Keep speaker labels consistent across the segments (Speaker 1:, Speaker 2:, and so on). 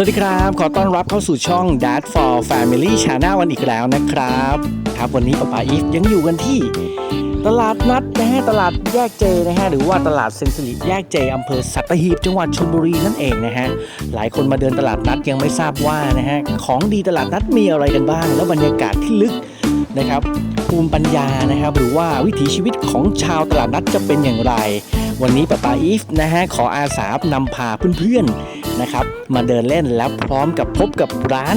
Speaker 1: สวัสดีครับ ขอต้อนรับเข้าสู่ช่อง Dad for Family Channel วันอีกแล้วนะครับ ครับวันนี้ป้าป๋าอีฟยังอยู่กันที่ ตลาดนัดนะฮะตลาดแยกเจนะฮะหรือว่าตลาดเซนสิริแยกเจอำเภอสัตหีบจังหวัดชลบุรีนั่นเองนะฮะหลายคนมาเดินตลาดนัดยังไม่ทราบว่านะฮะของดีตลาดนัดมีอะไรกันบ้าง แล้วบรรยากาศที่ลึกนะครับภูมิปัญญานะครับ หรือว่าวิถีชีวิตของชาวตลาดนัดจะเป็นอย่างไร วันนี้ป้าป๋าอีฟนะฮะขออาสานำพาเพื่อนๆนะครับ มาเดินเล่นแล้วพร้อมกับพบกับร้าน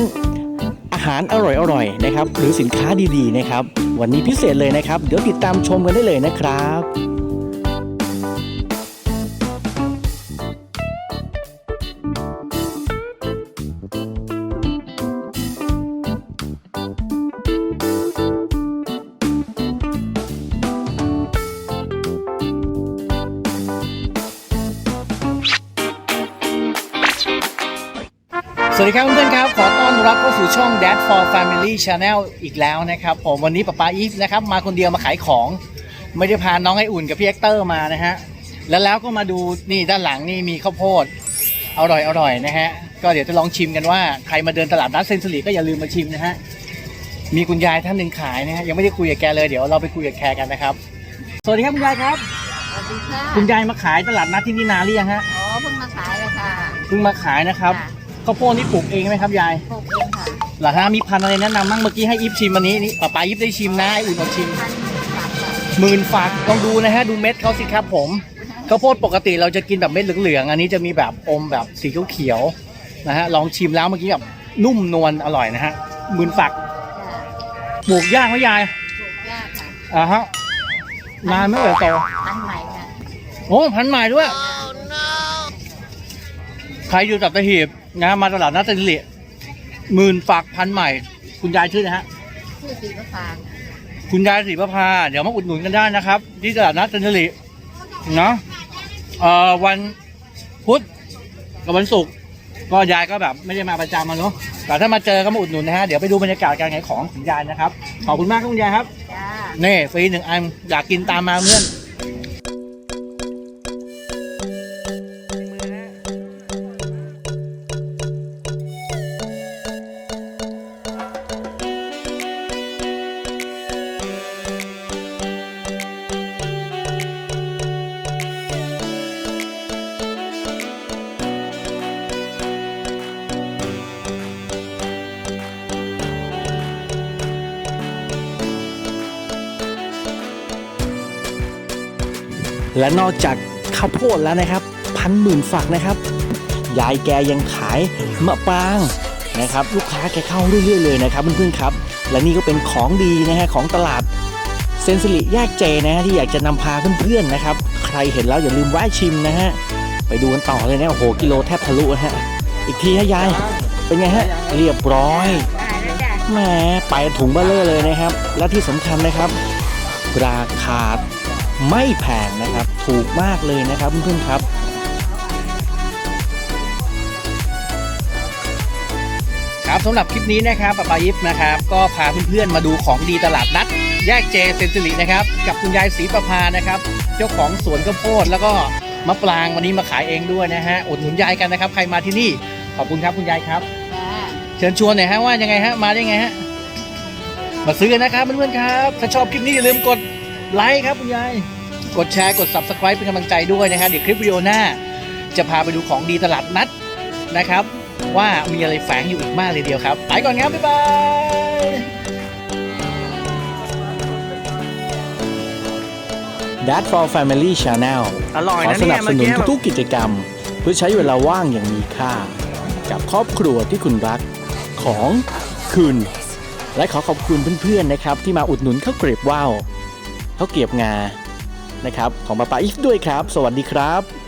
Speaker 1: อาหารอร่อยๆนะครับ หรือสินค้าดีๆนะครับ วันนี้พิเศษเลยนะครับ เดี๋ยวติดตามชมกันได้เลยนะครับ วัสดีครับเพื่อนๆครับ ขอต้อนรับเข้าสู่ช่อง Dad for Family Channel อีกแล้วนะครับ ผมวันนี้ป้าป้าอีฟนะครับมาคนเดียวมาขายของ ไม่ได้พาน้องไออุ่นกับพี่เอ็กเตอร์มานะฮะแล้วแล้วก็มาดูนี่ด้านหลังนี่มีข้าวโพดอร่อยอร่อยนะฮะก็เดี๋ยวจะลองชิมกันว่าใครมาเดินตลาดนัดเซนสุรีก็อย่าลืมมาชิมนะฮะมีคุณยายท่านหนึ่งขายนะฮะยังไม่ได้คุยกับแกเลยเดี๋ยวเราไปคุยกับแกกันนะครับ สวัสดีครับคุณยายครับ
Speaker 2: สวัสดีค่ะ
Speaker 1: คุณยายมาขายตลาดนัดที่นี่นานหรือยังฮะ
Speaker 2: อ๋อเพิ่งมาขายเลยค่ะ
Speaker 1: เพิ่งมาขายนะครับ
Speaker 2: ค่ะ
Speaker 1: ข้าวโพดนี่ปลูกเองไหมครับยาย
Speaker 2: ปลูกเองค่ะ
Speaker 1: เหรอฮะมีพันธุ์อะไรแนะนำบ้างเมื่อกี้ให้อีฟชิมวันนี้นี่ป้าป้าอีฟได้ชิมนะไออุ่นอดชิม
Speaker 2: พันสามค่ะ
Speaker 1: หมื่นฝากลองดูนะฮะดูเม็ดเขาสิครับผมข้าวโพดปกติเราจะกินแบบเม็ดเหลืองๆอันนี้จะมีแบบอมแบบสีเขียวๆนะฮะลองชิมแล้วเมื่อกี้แบบนุ่มนวลอร่อยนะฮะหมื่นฝัก
Speaker 2: ค่ะ
Speaker 1: ปลูกยากไหมยาย
Speaker 2: ปลูกยากค่ะ
Speaker 1: อ่าฮะนานไหม่เอ่ยโต
Speaker 2: พันใหม่ค่ะ
Speaker 1: โอ้พันธุ์ใหม่ด้วยใครอยู่ตับตะหีบ นะมาตลาดนัดเซนสิริหมื่นฝักพันธุ์ใหม่ คุณยายชื่อนะฮะ
Speaker 2: ชื่อสีประพาน
Speaker 1: คุณยายศรีประภาเดี๋ยวมาอุดหนุนกันได้นะครับ ที่ตลาดนัดจันทริเนาะเอ่อวันพุธกับวันศุกร์ก็ยายก็แบบไม่ได้มาประจำมาเนาะแต่ถ้ามาเจอก็มาอุดหนุนนะฮะ เดี๋ยวไปดูบรรยากาศการขายของของยายนะครับ ขอบคุณมากครับคุณยายครับ
Speaker 2: จ้า
Speaker 1: นี่ฟรีหนึ่งอันอยากกินตามมาเพื่อน และนอกจากข้าวโพดแล้วนะครับ พันหมื่นฝักนะครับ ยายแกยังขายมะปรางนะครับ ลูกค้าแกเข้าเรื่อยๆเลยนะครับเพื่อนๆครับ และนี่ก็เป็นของดีนะฮะของตลาดเซนสิริแยกเจนะฮะที่อยากจะนำพาเพื่อนๆนะครับ ใครเห็นแล้วอย่าลืมแวะชิมนะฮะไปดูกันต่อเลยนะโอ้โหกิโลแทบทะลุนะฮะอีกทีฮะยายเป็นไงฮะเรียบร้อยแหมไปถุงเบลเลอร์เลยนะครับ และที่สำคัญนะครับ ราคา ไม่แพงนะครับ ถูกมากเลยนะครับเพื่อนๆครับครับสำหรับคลิปนี้นะครับป้าปายิปนะครับ ก็พาเพื่อนๆมาดูของดีตลาดนัด แยกเจเซนซิลินะครับ กับคุณยายศรีประพานะครับ เจ้าของสวนข้าวโพดแล้วก็มะปรางวันนี้มาขายเองด้วยนะฮะอุดหนุนยายกันนะครับ ใครมาที่นี่ขอบคุณครับคุณยายครับ
Speaker 2: จ้า
Speaker 1: เชิญชวนหน่อยฮะว่ายังไงฮะมาได้ไงฮะมาซื้อกันนะครับเพื่อนๆครับ ถ้าชอบคลิปนี้อย่าลืมกด ไลค์ครับคุณยาย กดแชร์กด subscribe เป็นกำลังใจด้วยนะครับเดี๋ยวคลิปวิดีโอหน้า จะพาไปดูของดีตลาดนัดนะครับ ว่ามีอะไรแฝงอยู่อีกมากเลยเดียวครับ ไปก่อนครับ บ๊ายบาย Dad for Family Channel
Speaker 3: อร่อย
Speaker 1: ขอ
Speaker 3: นะ
Speaker 1: ส
Speaker 3: เนี่
Speaker 1: นั
Speaker 3: ย
Speaker 1: บส
Speaker 3: เมื่อ
Speaker 1: นุน
Speaker 3: กี้
Speaker 1: ทุกๆกิจกรรม เพื่อใช้เวลาว่างอย่างมีค่า กับครอบครัวที่คุณรักของคุณ และขอขอบคุณเพื่อนๆนะครับ ที่มาอุดหนุนข้าวเกรียบว่าว ข้าวเกรียบงานะครับ ของป้าป้าอีฟด้วยครับ สวัสดีครับ